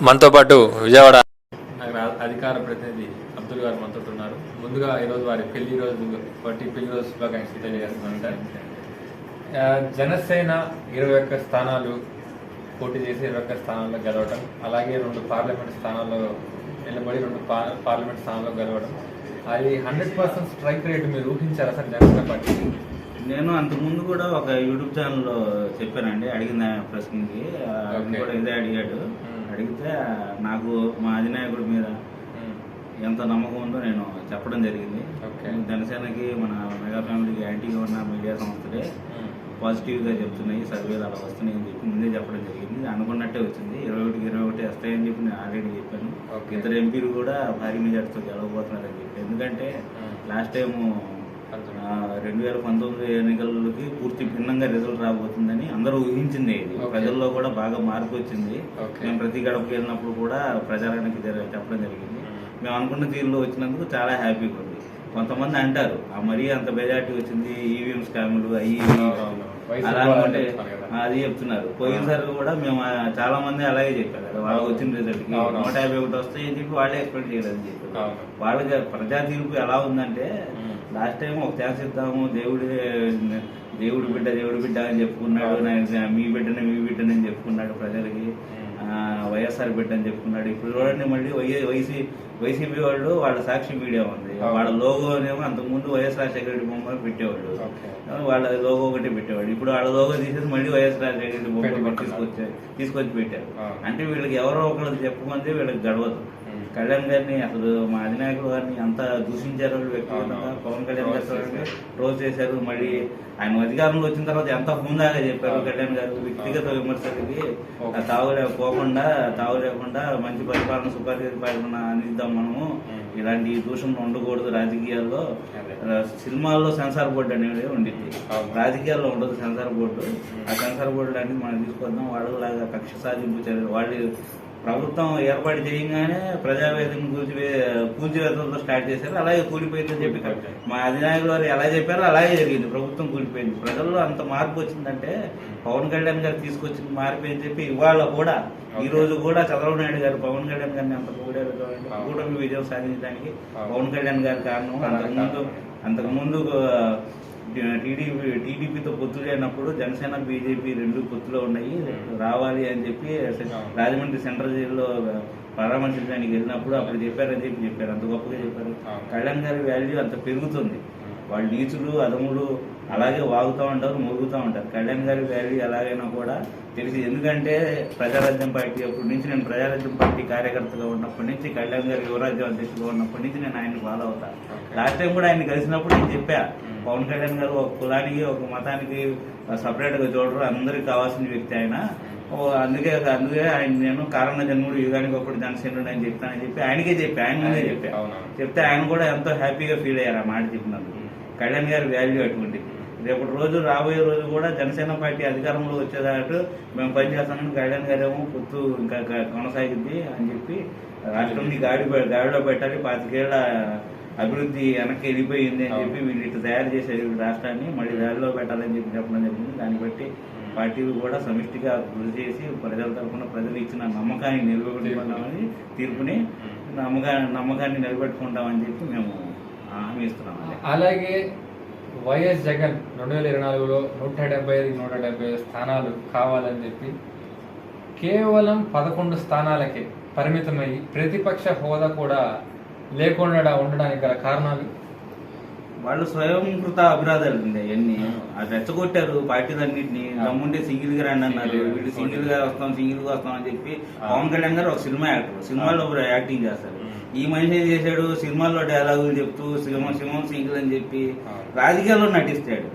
మనతో పాటు విజయవాడ అధికార ప్రతినిధి అబ్దుల్ గారు మనతో ఉన్నారు. ముందుగా ఈరోజు వారి పెళ్ళి రోజు వాటి పెళ్ళి రోజు శుభాకాంక్షలు తెలియజేస్తున్నారు జనసేన ఇరవై ఒక్క స్థానాలు పోటీ చేసి ఇరవై ఒక్క స్థానాల్లో గెలవడం అలాగే రెండు పార్లమెంట్ స్థానాల్లో నిలబడి రెండు పార్లమెంట్ స్థానాల్లో గెలవడం అది హండ్రెడ్ పర్సెంట్ స్ట్రైక్ రేట్ మీరు ఊహించారా సార్ జనసేన పార్టీ? నేను అంతకుముందు కూడా ఒక యూట్యూబ్ ఛానల్లో చెప్పానండి అడిగిన ప్రశ్నకి. కూడా ఇదే అడిగాడు. అడిగితే నాకు మా అధినాయకుడి మీద ఎంత నమ్మకం ఉందో నేను చెప్పడం జరిగింది. జనసేనకి మన మెగా ఫ్యామిలీకి యాంటీగా ఉన్న మీడియా సంస్థలే పాజిటివ్గా చెప్తున్నాయి సర్వేలు అలా వస్తున్నాయి అని చెప్పి ముందే చెప్పడం జరిగింది. అనుకున్నట్టే వచ్చింది. ఇరవై ఒకటికి ఇరవై ఒకటి వస్తాయని చెప్పి నేను ఆల్రెడీ చెప్పాను. ఇద్దరు ఎంపీలు కూడా భారీ మెజార్టీతో గెలవబోతున్నారని చెప్పి. ఎందుకంటే లాస్ట్ టైము రెండు వేల పంతొమ్మిది ఎన్నికలకి భిన్నంగా రిజల్ట్ రాబోతుందని అందరూ ఊహించింది ఇది. ప్రజల్లో కూడా బాగా మార్పు వచ్చింది. మేము ప్రతి గడపకి వెళ్ళినప్పుడు కూడా ప్రచారానికి జర- చెప్పడం జరిగింది మేము అనుకున్న తీరులో వచ్చినందుకు చాలా హ్యాపీగా ఉంది కొంతమంది అంటారు ఆ మరీ అంత మెజార్టీ వచ్చింది ఈవీఎం స్కాములు కదా. ఆ, అది చెప్తున్నారు పోయినసారి కూడా మేము చాలా మంది అలాగే చెప్పారు వాళ్ళకి వచ్చిన రిజల్ట్కి. నూట యాభై ఒకటి వస్తాయి అని చెప్పి వాళ్ళే ఎక్స్పెక్ట్ చేయలేదని చెప్పారు. వాళ్ళకి ప్రజా తీర్పు ఎలా ఉందంటే. లాస్ట్ టైం ఒక ఛాన్స్ ఇద్దాము దేవుడి దేవుడి బిడ్డ దేవుడి బిడ్డ అని చెప్పుకున్నాడు మీ బిడ్డని మీ బిడ్డని అని చెప్పుకున్నాడు ప్రజలకి ఆ, వైఎస్ఆర్ బిడ్డ అని చెప్పుకున్నాడు ఇప్పుడు చూడండి మళ్ళీ వైసీ వైసీపీ వాళ్ళు వాళ్ళ సాక్షి మీడియా ఉంది. వాళ్ళ లోగోనేమో అంతకుముందు వైఎస్ రాజశేఖర రెడ్డి బొమ్మ పెట్టేవాళ్ళు. వాళ్ళ లోగో ఒకటి పెట్టేవాడు ఇప్పుడు వాళ్ళ లోగో తీసేసి మళ్ళీ వైఎస్ రెడ్డి బొమ్మ పెట్టుకుంటున్నారు. తీసుకొచ్చి తీసుకొచ్చి పెట్టారు. అంటే వీళ్ళకి ఎవరో ఒకళ్ళు చెప్పుకుంటే వీళ్ళకి గడవదు. కళ్యాణ్ గారిని అసలు మా అధినాయకుడు గారిని అంత దూషించారు వ్యక్తిగతంగా. పవన్ కళ్యాణ్ గారు రోజు చేశారు. మళ్ళీ ఆయన అధికారంలో వచ్చిన తర్వాత ఎంత హుందాగా చెప్పారు. కళ్యాణ్ గారు వ్యక్తిగత అవును. విమర్శలకి ఓకే. తావులేకపోకుండా తావు లేకుండా మంచి పరిపాలన సుపరిపాలన అందిద్దాం మనము. ఇలాంటి దూషణలు ఉండకూడదు రాజకీయాల్లో సినిమాల్లో సెన్సార్ బోర్డు అనేది ఉండిద్ది అవును. రాజకీయాల్లో ఉండదు సెన్సార్ బోర్డు ఆ సెన్సార్ బోర్డు లాంటిది మనం తీసుకొద్దాం వాళ్ళలాగా కక్ష సాధింపు చర్యలు వాళ్ళు ప్రభుత్వం ఏర్పాటు చేయగానే ప్రజావేదిక కూల్చి కూల్చివేతలతో స్టార్ట్ చేశారు అలాగే కూలిపోయిందని చెప్పి మా అధినాయకులు వారు ఎలా చెప్పారో అలాగే జరిగింది ప్రభుత్వం కూలిపోయింది ప్రజల్లో అంత మార్పు వచ్చిందంటే పవన్ కళ్యాణ్ గారు తీసుకొచ్చిన మార్పు అని చెప్పి ఇవాళ కూడా ఈ రోజు కూడా చంద్రబాబు నాయుడు గారు పవన్ కళ్యాణ్ గారిని అంత పొగిడారు చూడండి. అవును. కూటమి విజయం సాధించడానికి. పవన్ కళ్యాణ్ గారి కారణం అంతకుముందు అంతకుముందు టీడీపీ టీడీపీతో పొత్తు లేనప్పుడు జనసేన బీజేపీ రెండు పొత్తులో ఉన్నాయి. రావాలి అని చెప్పి రాజమండ్రి సెంట్రల్ జైల్లో పరామర్శించడానికి వెళ్ళినప్పుడు అప్పుడు చెప్పారని చెప్పి చెప్పారు. అంత గొప్పగా చెప్పారు. కళ్యాణ్ గారి వాల్యూ అంత పెరుగుతుంది. వాళ్ళు నీచులు అదములు అలాగే వాగుతూ ఉంటారు మురుగుతూ ఉంటారు. కళ్యాణ్ గారి వాల్యూ ఎలాగైనా కూడా తెలిసి ఎందుకంటే ప్రజారాజ్యం పార్టీ అప్పటి నుంచి నేను ప్రజారాజ్యం పార్టీ కార్యకర్తగా ఉన్నప్పటి నుంచి కళ్యాణ్ గారి యువరాజ్యం అధ్యక్షుడుగా ఉన్నప్పటి నుంచి నేను ఆయన ఫాలో అవుతాను. లాస్ట్ టైం కూడా ఆయన కలిసినప్పుడు నేను చెప్పా. పవన్ కళ్యాణ్ గారు ఒక కులానికి ఒక మతానికి సపరేట్గా చూడరు. అందరికి కావాల్సిన వ్యక్తి ఆయన. అందుకే అందుకే ఆయన నేను కారణ జన్ముడు యుగానికి ఒకటి జనసేనుడు అని చెప్తానని చెప్పి ఆయనకే చెప్పి. ఆయన ముందే చెప్పా. అవునవును. చెప్తే ఆయన కూడా ఎంతో హ్యాపీగా ఫీల్ అయ్యారు ఆ మాట చెప్పినందుకు. కళ్యాణ్ గారి వాల్యూ అటువంటి రేపటి రోజు రాబోయే రోజు కూడా జనసేన పార్టీ అధికారంలో వచ్చేదాటు మేము పనిచేస్తామని కళ్యాణ్ గారు ఏమో పొత్తు ఇంకా క- కొనసాగిద్ది అని చెప్పి రాష్ట్రంని గాడి గాడిలో పెట్టాలి. పాతికేళ్ళ అభివృద్ధి వెనక్కి వెళ్ళిపోయింది అని చెప్పి వీళ్ళు ఇటు తయారు ఈ రాష్ట్రాన్ని మళ్ళీ దారిలో పెట్టాలని చెప్పి చెప్పడం జరిగింది. దాన్ని బట్టి పార్టీలు కూడా సమిష్టిగా కృషి చేసి ప్రజల తరఫున ప్రజలు ఇచ్చిన నమ్మకాన్ని నిలబెట్టుకుంటామని తీర్పుని. నమ్మకా నమ్మకాన్ని నిలబెట్టుకుంటామని చెప్పి మేము హామీ ఇస్తున్నాం అలాగే వైఎస్ జగన్ రెండు వేల ఇరవై నాలుగులో నూట డెబ్బై ఐదు నూట డెబ్బై ఐదు స్థానాలు కావాలని చెప్పి కేవలం పదకొండు స్థానాలకే పరిమితమై ప్రతిపక్ష హోదా కూడా లేకుండా ఉండడానికి గల కారణాలు? వాళ్ళు స్వయంకృత అభిరాధాలు అండి అవన్నీ. అది రెచ్చగొట్టారు పార్టీలన్నింటినీ. దమ్ముంటే సింగిల్గా రండి అన్నారు. వీళ్ళు సింగిల్గా వస్తాం సింగిల్గా వస్తాం అని చెప్పి పవన్ కళ్యాణ్ గారు ఒక సినిమా యాక్టర్. సినిమాలో యాక్టింగ్ చేస్తారు. ఈ మనిషి ఏం చేశాడు? సినిమాల్లో డైలాగులు చెప్తూ సింహం సింహం సింగిల్ అని చెప్పి రాజకీయాల్లో నటిస్తాడు.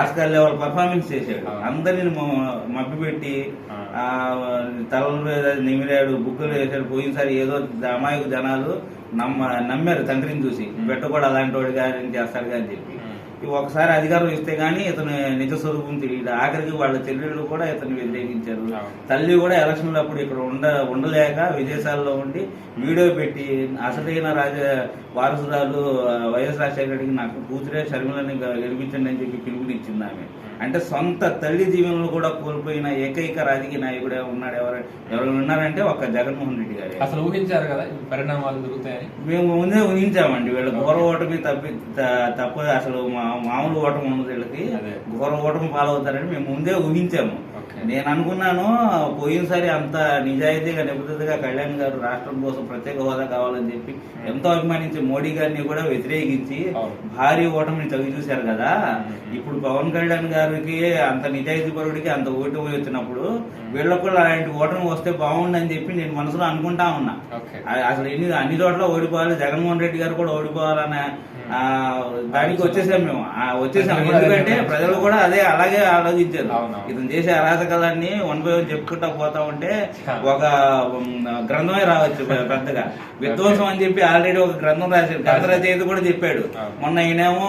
ఆస్కార్ లెవెల్ పర్ఫార్మెన్స్ చేశాడు. అందరిని మభ్యపెట్టి తలల మీద నిమిరాడు బుక్కులు వేసాడు పోయినసారి ఏదో అమాయకు జనాలు నమ్మ నమ్మారు తండ్రిని చూసి. పెట్ట కూడా అలాంటి వాడు కానీ చేస్తాడు అని చెప్పి. ఒకసారి అధికారం ఇస్తే గానీ ఇతను నిజ స్వరూపం తెలియదు. ఆఖరికి వాళ్ళ చెల్లెళ్ళు కూడా ఇతను వ్యతిరేకించారు. తల్లి కూడా ఎలక్షన్లు అప్పుడు ఇక్కడ ఉండ ఉండలేక విదేశాల్లో ఉండి వీడియో పెట్టి అసలైన రాజ వారసురాలు వైఎస్ రాజశేఖర రెడ్డికి నాకు కూతురే షర్మిలని గెలిపించండి అని చెప్పి పిలుపునిచ్చింది ఆమె. అంటే సొంత తల్లి జీవనంలో కూడా కోల్పోయిన ఏకైక రాజకీయ నాయకుడు ఉన్నాడు ఎవరు? ఎవరు ఉన్నారంటే ఒక జగన్మోహన్ రెడ్డి గారు. అసలు ఊహించారు కదా పరిణామాలు జరుగుతాయని? మేము ముందే ఊహించామండి. వీళ్ళ ఘోర ఓటమి తప్పి త- తప్ప అసలు మామూలు ఓటమి ఉన్నది వీళ్ళకి. ఘోర ఓటమి పాలవుతారని మేము ముందే ఊహించాము. నేను అనుకున్నాను పోయినసారి అంత నిజాయితీగా నిబద్ధతగా కళ్యాణ్ గారు రాష్ట్రం కోసం ప్రత్యేక హోదా కావాలని చెప్పి ఎంతో అభిమానించి మోడీ గారిని కూడా వ్యతిరేకించి. భారీ ఓటమిని చవి చూశారు కదా. ఇప్పుడు పవన్ కళ్యాణ్ గారికి అంత నిజాయితీ పరుడికి అంత ఓటు వచ్చినప్పుడు వీళ్ళకు కూడా అలాంటి ఓటమి వస్తే బాగుండని చెప్పి నేను మనసులో అనుకుంటా ఉన్నా. అసలు ఎన్ని అన్ని చోట్ల ఓడిపోవాలి. జగన్మోహన్ రెడ్డి గారు కూడా ఓడిపోవాలనే దానికి వచ్చేసాం మేము. వచ్చేసాం. ఎందుకంటే ప్రజలు కూడా అదే అలాగే ఆలోచించారు. ఇతను చేసే అరాచకాలన్నీ వన్ బై వన్ చెప్పుకుంటా పోతా ఉంటే. ఒక గ్రంథమే రావచ్చు పెద్దగా. విధ్వంసం అని చెప్పి ఆల్రెడీ ఒక గ్రంథం రాశారు గ్రంథ రచయిత కూడా చెప్పాడు. మొన్న ఈయనేమో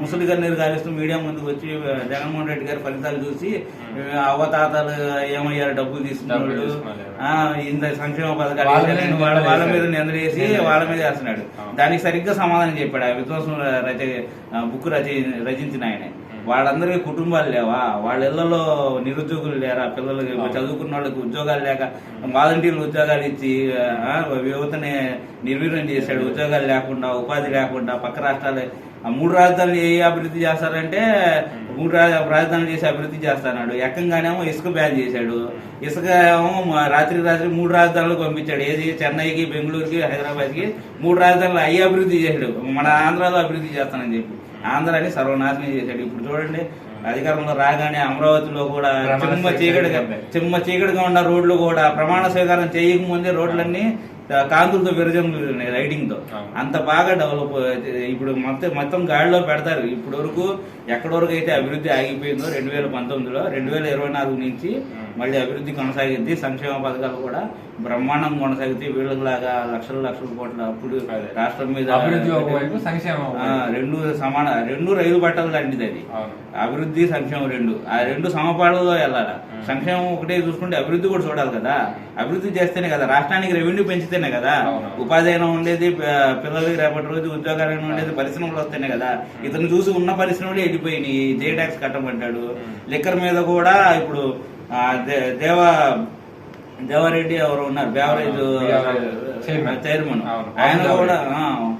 ముసలి గన్నీరు గాలిస్తూ మీడియా ముందుకు వచ్చి జగన్మోహన్ రెడ్డి గారి ఫలితాలు చూసి అవతాతలు ఏమయ్యారు? డబ్బులు తీసుకున్నాడు ఇంత సంక్షేమ పథకాలు వాళ్ళ మీద. నిందలేసి. వాళ్ళ మీద వేస్తున్నాడు. దానికి సరిగ్గా సమాధానం చెప్పాడు. ఆ విధ్వంసం రచ బుక్ రచ రచించిన ఆయన. వాళ్ళందరికీ కుటుంబాలు లేవా? వాళ్ళ ఇళ్ళలో నిరుద్యోగులు లేరా? పిల్లలకి. చదువుకున్న వాళ్ళకి ఉద్యోగాలు లేక వాలంటీర్లు ఉద్యోగాలు ఇచ్చి యువతని నిర్వీర్యం చేశాడు. ఉద్యోగాలు లేకుండా ఉపాధి లేకుండా పక్క రాష్ట్రాలు. ఆ మూడు రాజధానులు ఏ అభివృద్ధి చేస్తారంటే మూడు రా- రాజధానులు చేసి అభివృద్ధి చేస్తాడు ఏకంగానేమో ఇసుక బ్యాన్ చేశాడు. ఇసుక ఏమో రాత్రి రాత్రి మూడు రాజధానులకు పంపించాడు. ఏది? చెన్నైకి బెంగళూరుకి హైదరాబాద్కి మూడు రాజధానులు అయ్యి అభివృద్ధి చేశాడు. మన ఆంధ్రాలో అభివృద్ధి చేస్తానని చెప్పి. ఆంధ్రాని సర్వనాశనం చేశాడు ఇప్పుడు చూడండి అధికారంలో రాగానే అమరావతిలో కూడా చిమ్మ చీకటిగా. చిమ్మ చీకటిగా ఉన్న రోడ్లు కూడా ప్రమాణ స్వీకారం చేయకముందే రోడ్లన్నీ కాంతులతో విరజమ్ములున్నాయి లైటింగ్తో. అంత బాగా డెవలప్ ఇప్పుడు మొత్తం మొత్తం గాడిలో పెడతారు ఇప్పటి వరకు ఎక్కడి వరకు అయితే అభివృద్ధి ఆగిపోయిందో రెండు వేల పంతొమ్మిదిలో రెండు వేల ఇరవై నాలుగు నుంచి మళ్ళీ అభివృద్ధి కొనసాగింది. సంక్షేమ పథకాలు కూడా బ్రహ్మాండంగా కొనసాగుతాయి వీళ్ళలాగా లక్షల లక్షల కోట్ల అప్పుడు. రాష్ట్రం మీద. రెండు సమాన రెండు రైలు పట్టాలు లాంటిది అది. అభివృద్ధి సంక్షేమం రెండు. ఆ రెండు సమపాళ్ళలో వెళ్ళాలి? సంక్షేమం ఒకటే చూసుకుంటే అభివృద్ధి కూడా చూడాలి కదా. అభివృద్ధి చేస్తేనే కదా రాష్ట్రానికి రెవెన్యూ పెంచితేనే కదా. ఉపాధి అయినా ఉండేది పిల్లలకి రేపటి రోజు ఉద్యోగాలైనా ఉండేది పరిశ్రమలు వస్తేనే కదా. ఇతను చూసి ఉన్న పరిశ్రమలు వెళ్ళిపోయినాయి జే ట్యాక్స్ కట్టమంటాడు. లిక్కర్ మీద కూడా ఇప్పుడు దేవ దేవారెడ్డి ఎవరు ఉన్నారు? Beverage chairman. ఆయన కూడా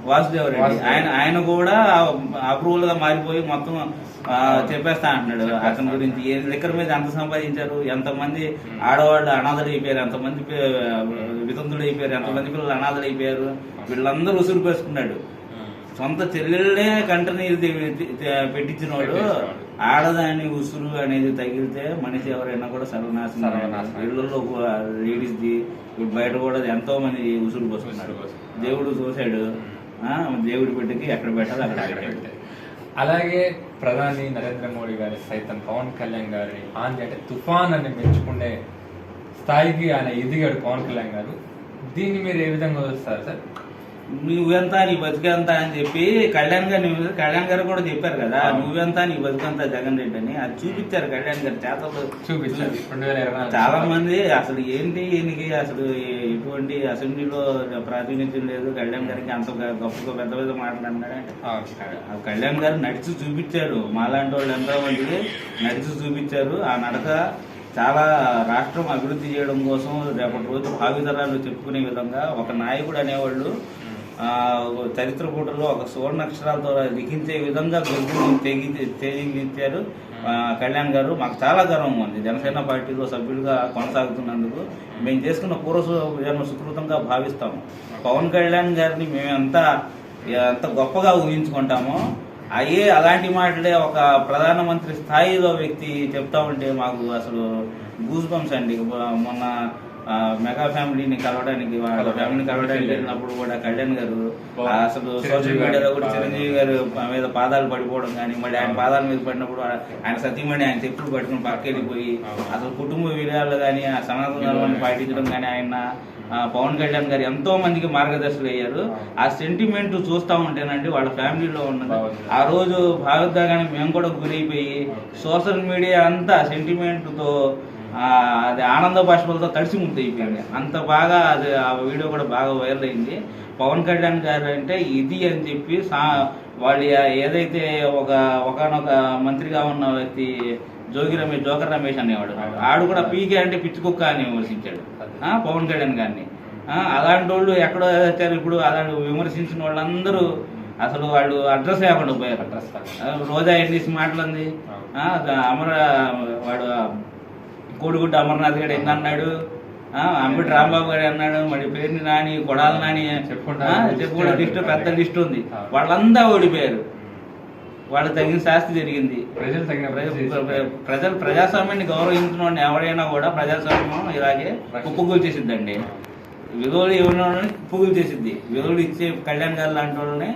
వాసుదేవరెడ్డి వాసుదేవ్. ఆయన ఆయన కూడా అప్రూవల్గా మారిపోయి మొత్తం చెప్పేస్తా అంటున్నాడు. అతని గురించి ఏ లిక్కర్ మీద ఎంత సంపాదించారు? ఎంతమంది ఆడవాళ్ళు అనాథలు అయిపోయారు ఎంతమంది వితంతులు అయిపోయారు ఎంతమంది పిల్లలు అనాథలు అయిపోయారు వీళ్ళందరూ ఉసురు పేసుకున్నాడు. సొంత చెల్లెళ్ళే కంటనీరు పెట్టించిన వాడు. ఆడదాని ఉసురు అనేది తగిలితే మనిషి ఎవరైనా కూడా సర్వనాశనం సర్వనాశనం. ఇళ్ళల్లో లేడీస్ ది ఇప్పుడు బయట కూడా ఎంతో మంది ఉసురు పోస్తున్నారు పోస్తున్నారు. దేవుడు చూశాడు. ఆ, దేవుడి బిడ్డకి ఎక్కడ పెట్టాలి అక్కడ పెట్టాడు. అలాగే ప్రధాని నరేంద్ర మోడీ గారి సైతం పవన్ కళ్యాణ్ గారిని ఆంధ్ర అంటే తుఫాన్ అని మెచ్చుకునే స్థాయికి ఆయన ఎదిగాడు పవన్ కళ్యాణ్ గారు. దీన్ని మీరు ఏ విధంగా చూస్తారు సార్? నువ్వెంత నీ బతికెంత అని చెప్పి కళ్యాణ్ గారు కళ్యాణ్ గారు కూడా చెప్పారు కదా. నువ్వెంత నీ బతికెంత జగన్ రెడ్డి అని. అది చూపించారు కళ్యాణ్ గారు చేతలు చూపించారు. చాలా మంది అసలు ఏంటి ఈయనకి అసలు ఎటువంటి అసెంబ్లీలో ప్రాతినిధ్యం లేదు. కళ్యాణ్ గారికి అంత గొప్పగా పెద్ద పెద్ద మాట్లాడినాడంటే కళ్యాణ్ గారు నడిచి చూపించాడు మాలాంటి వాళ్ళు ఎంతో మందికి నడిచి చూపించారు. ఆ నడక చాలా రాష్ట్రం అభివృద్ధి చేయడం కోసం రేపటి రోజు భావితరాలు చెప్పుకునే విధంగా ఒక నాయకుడు అనేవాళ్ళు చరిత్ర పుటలో ఒక సువర్ణ అక్షరాలతో లిఖించే విధంగా గొంతుని తెగి తెగించారు కళ్యాణ్ గారు. మాకు చాలా గర్వం ఉంది. జనసేన పార్టీలో సభ్యులుగా కొనసాగుతున్నందుకు మేము చేసుకున్న పూర్వ సుకృతంగా భావిస్తాము. పవన్ కళ్యాణ్ గారిని మేమంతా ఎంత గొప్పగా ఊహించుకుంటామో అయ్యే అలాంటి మాటలే ఒక ప్రధానమంత్రి స్థాయిలో వ్యక్తి చెప్తా ఉంటే మాకు అసలు గూస్ బంప్స్ అండి. మొన్న మెగా ఫ్యామిలీని కలవడానికి వాళ్ళ ఫ్యామిలీని కలవడానికి వెళ్ళినప్పుడు కూడా కళ్యాణ్ గారు అసలు సోషల్ మీడియాలో కూడా చిరంజీవి గారు మీద పాదాలు పడిపోవడం కానీ మళ్ళీ ఆయన పాదాల మీద పడినప్పుడు ఆయన సతీమణి ఆయన చెప్పులు పట్టుకుని పక్కకి వెళ్ళిపోయి అసలు కుటుంబ విలువలు కానీ ఆ సనాతన ధర్మాన్ని పాటించడం కానీ ఆయన పవన్ కళ్యాణ్ గారు ఎంతో మందికి మార్గదర్శకులు అయ్యారు. ఆ. సెంటిమెంట్ చూస్తా ఉంటేనండి వాళ్ళ ఫ్యామిలీలో ఉన్నది. ఆ రోజు భాగోద్వేగానికి మేము కూడా గురైపోయి సోషల్ మీడియా అంతా సెంటిమెంట్తో ఆ, అది ఆనంద బాష్పాలతో తడిసి ముద్దయిపోయింది. అంత బాగా అది ఆ వీడియో కూడా బాగా వైరల్ అయింది. పవన్ కళ్యాణ్ గారు అంటే ఇది అని చెప్పి సా వాళ్ళు ఏదైతే ఒక ఒకనొక మంత్రిగా ఉన్న వ్యక్తి జోగి రమేష్ జోకర్ రమేష్ అనేవాడు. ఆడు కూడా పీకే అంటే పిచ్చి కుక్క అని విమర్శించాడు. పవన్ కళ్యాణ్ గారిని. అలాంటి వాళ్ళు ఎక్కడో వచ్చారు ఇప్పుడు అలాంటి విమర్శించిన వాళ్ళందరూ అసలు వాళ్ళు అడ్రస్ లేకుండా పోయారు. అడ్రస్ రోజా ఎన్ని మాటలుంది. ఆ, అమర వాడు కోడిగుడ్డ అమర్నాథ్ గారు ఎన్ని అన్నాడు అంబటి రాంబాబు గారు అన్నాడు మరి పేరుని నాని కొడాలి నాని చెప్పుకుంటా లిస్ట్ పెద్ద లిస్ట్ ఉంది. వాళ్ళంతా ఓడిపోయారు. వాళ్ళకి తగిన శాస్తి జరిగింది. ప్రజలు తగిన ప్ర- ప్రజలు ప్ర- ప్రజలు ప్రజాస్వామ్యాన్ని గౌరవించిన వాడిని ఎవరైనా కూడా ప్రజాస్వామ్యం ఇలాగే కుప్పగులు చేసిద్దండి. విలువలు ఇవ్వని కుప్పగులు చేసిద్ది. విలువలు ఇచ్చే కళ్యాణ్ గారు లాంటి వాళ్ళని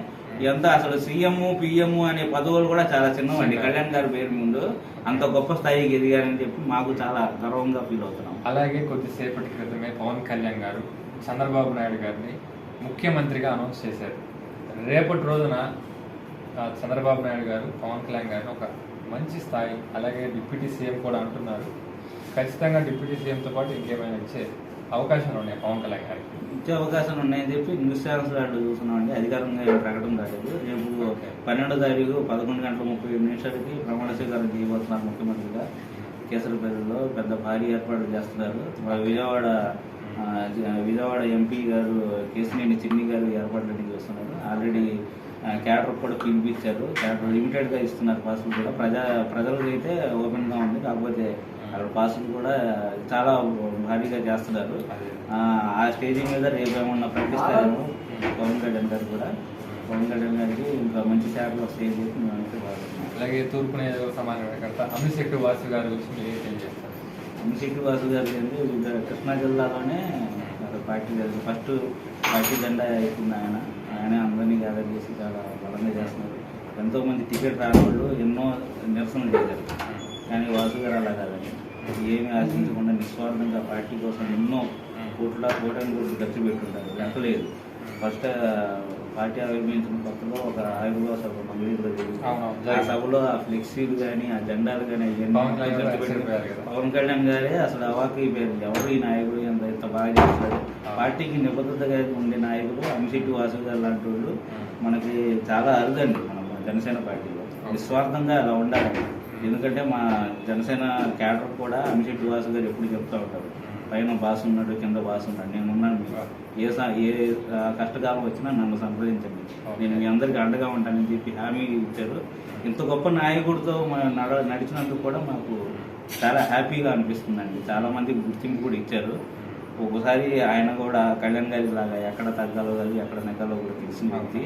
ఎంత అసలు సీఎం పిఎం అనే పదవులు కూడా చాలా చిన్నవండి. కళ్యాణ్ గారి పేరు ముందు అంత గొప్ప స్థాయికి ఎదిగారని చెప్పి మాకు చాలా గర్వంగా ఫీల్ అవుతున్నాం. అలాగే కొద్దిసేపటి క్రితమే పవన్ కళ్యాణ్ గారు చంద్రబాబు నాయుడు గారిని ముఖ్యమంత్రిగా అనౌన్స్ చేశారు. రేపటి రోజున చంద్రబాబు నాయుడు గారు పవన్ కళ్యాణ్ గారిని ఒక మంచి స్థాయి అలాగే డిప్యూటీ సీఎం కూడా అంటున్నారు. ఖచ్చితంగా డిప్యూటీ సీఎంతో పాటు ఇంకేమైనా ఇచ్చే అవకాశాలు ఉన్నాయి పవన్ కళ్యాణ్ గారికి? ఇచ్చే అవకాశాలు ఉన్నాయని చెప్పి న్యూస్ ఛానల్స్ వాళ్ళు చూస్తున్నామండి. అధికారంగా ఏం ప్రకటన కాలేదు రేపు పన్నెండో తారీఖు పదకొండు గంటల ముప్పై ఏడు నిమిషాలకి ప్రమాణ స్వీకారం చేయబోతున్నారు ముఖ్యమంత్రిగా. కేసరిపల్లిలో పెద్ద భారీ ఏర్పాట్లు చేస్తున్నారు. విజయవాడ విజయవాడ ఎంపీ గారు కేసినేని చిన్ని గారు ఏర్పాట్లన్నీ చేస్తున్నారు. ఆల్రెడీ క్యాటర్ కూడా పిలిపించారు క్యాటర్ లిమిటెడ్గా ఇస్తున్నారు పాసులు కూడా. ప్రజా ప్రజలకు అయితే ఓపెన్గా ఉంది. కాకపోతే అక్కడ పాసులు కూడా చాలా భారీగా చేస్తున్నారు. ఆ, స్టేజ్ మీద రేపు ఏమన్నా ప్రకటిస్తారేమో పవన్ కళ్యాణ్ గారు కూడా. పవన్ కళ్యాణ్ గారికి ఇంకా మంచి శాఖలో స్టేజ్ చేసి మేమైతే బాగుంటున్నాం అలాగే తూర్పు నియోజకవర్గ సమన్వయకర్త అమిశెట్టి వాసు గారి గురించి మీరు తెలియజేస్తారు? ఎంసీటీ వాసు గారు ఏంటి? కృష్ణా జిల్లాలోనే పార్టీ ఫస్ట్ పార్టీ జెండా ఎక్కింది ఆయన. ఆయన అందరినీ గ్యాదర్ చేసి చాలా బలంగా చేస్తున్నారు. ఎంతో మంది టికెట్ రాని వాళ్ళు ఎన్నో నిరసనలు చేశారు. కానీ వాసు గారు అలా కాదండి. ఏమి ఆశించకుండా నిస్వార్థంగా పార్టీ కోసం ఎన్నో కోట్ల కోటాను కోట్లు ఖర్చు పెట్టుంటారు లెక్కలేదు ఫస్ట్ పార్టీ ఆవిర్భవించిన కొత్తలో ఒక ఆవిర్భావ సభ మంగళగిరిలో జరిగింది. ఆ సభలో ఆ ఫ్లెక్సీలు కానీ ఆ జెండాలు కానీ పవన్ కళ్యాణ్ గారు అసలు అవాకి ఎవరు ఈ నాయకుడు ఎంత బాగా చేస్తారు. పార్టీకి నిబద్ధతగా ఉండే నాయకుడు అమిశెట్టి వాసు గారు లాంటి వాళ్ళు మనకి చాలా అరుదండి మన జనసేన పార్టీలో. నిస్వార్థంగా అలా ఉండాలి ఎందుకంటే మా జనసేన క్యాడర్ కూడా అమిశెట్టి వాసు గారు ఎప్పుడు చెప్తూ ఉంటారు. పైన బాస్ ఉన్నాడు కింద బాస్ ఉన్నాడు. నేను ఉన్నాను ఏ సా ఏ కష్టకాలం వచ్చినా నన్ను సంప్రదించండి. నేను మీ అందరికీ అండగా ఉంటానని చెప్పి హామీ ఇచ్చారు. ఇంత గొప్ప నాయకుడితో మనం నడ నడిచినందుకు కూడా మాకు చాలా హ్యాపీగా అనిపిస్తుందండి. చాలామందికి గుర్తింపు కూడా ఇచ్చారు. ఒక్కోసారి ఆయన కూడా కళ్యాణ్ గారి లాగా ఎక్కడ తగ్గాలో కాదు ఎక్కడ నెగ్గాలో కూడా తెలిసిన వ్యక్తి.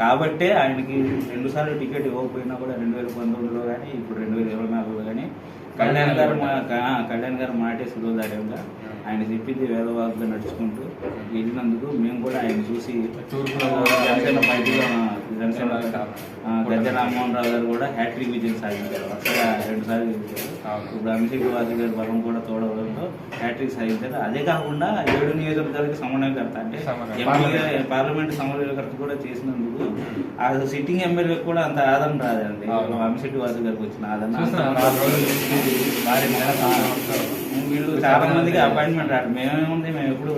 కాబట్టే ఆయనకి రెండు సార్లు టికెట్ ఇవ్వకపోయినా కూడా రెండు వేల పంతొమ్మిదిలో కానీ ఇప్పుడు రెండు వేల ఇరవై నాలుగులో కానీ కళ్యాణ్ గారు కళ్యాణ్ గారు మాటే సులోదార్యంగా ఆయన చెప్పింది వేదవాగ్గా నడుచుకుంటూ వెళ్ళినందుకు మేము కూడా ఆయన చూసి జనసేన పార్టీలో జనసేన గద్దె రామ్మోహన్ రావు గారు కూడా హ్యాట్రిక్ విజయం సాధించారు. అక్కడ రెండు సార్లు గెలిచారు. ఇప్పుడు అభిషేక్ వాసు గారి బలం కూడా తోడవడంతో హ్యాట్రిక్ సాధించారు. అదే కాకుండా ఏడు నియోజకవర్గాలకి సమన్వయకర్త అంటే ఎంపీగా పార్లమెంట్. సమన్వయకర్త కూడా చేసినందుకు ఆ సిట్టింగ్ ఎమ్మెల్యేకి కూడా అంత ఆదరణ రాదండి. అమిశెట్టి వాసు గారికి వచ్చిన ఆదరణ. వీళ్ళు చాలా మందికి అపాయింట్మెంట్ రాదు మేమేముంది? మేము ఎప్పుడు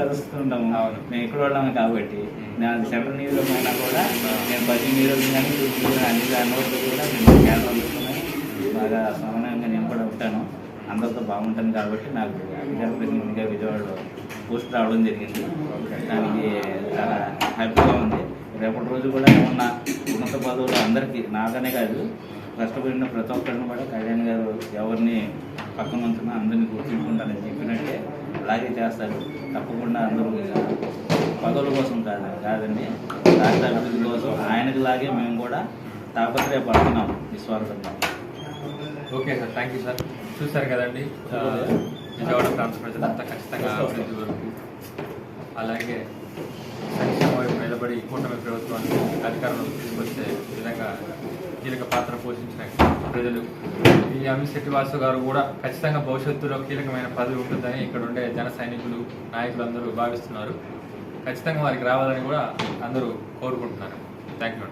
కలుస్తుంటాము. మేము ఇక్కడ వాళ్ళమే కాబట్టి. నేను సెంట్రల్ నియోజకవర్గం పైన కూడా నేను పది నియోజకవర్గం కానీ తూర్పు అన్ని దానిలో కూడా నేను కేరళ తీసుకుని బాగా సమన్వయంగా నేను కూడా ఉంటాను. అందరితో బాగుంటాను కాబట్టి నాకు అధికార ప్రతినిధిగా విజయవాడలో పోస్ట్ రావడం జరిగింది. దానికి చాలా హ్యాపీగా ఉంది. రేపటి రోజు కూడా ఉన్న ఉన్నత పదవులు అందరికీ నాకనే కాదు కష్టపడిన ప్రతి ఒక్కరిని కూడా కళ్యాణ్ గారు ఎవరిని పక్కన ఉంచున్నా అందరినీ గుర్తుంచుకుంటానని చెప్పినట్టే అలాగే చేస్తారు. తప్పకుండా అందరూ పదవుల కోసం కాదు కాదండి. రాష్ట్ర అభివృద్ధి కోసం ఆయనకి లాగే మేము కూడా తాపత్రయపడుతున్నాం నిస్వార్థంగా. Okay sir thank you sir. చూశారు కదండి విజయవాడ ప్రాంత ప్రజలంతా ఖచ్చితంగా అభివృద్ధి వరకు అలాగే సంక్షేమ వైపు నిలబడి కూటమి ప్రభుత్వాన్ని అధికారంలోకి తీసుకొచ్చే విధంగా కీలక పాత్ర పోషించిన ప్రజలు. ఈ అమిశెట్టి వాసు గారు కూడా ఖచ్చితంగా భవిష్యత్తులో కీలకమైన పదవి ఉంటుందని ఇక్కడ ఉండే జన సైనికులు నాయకులు అందరూ భావిస్తున్నారు. ఖచ్చితంగా వారికి రావాలని కూడా అందరూ కోరుకుంటున్నారు. Thank you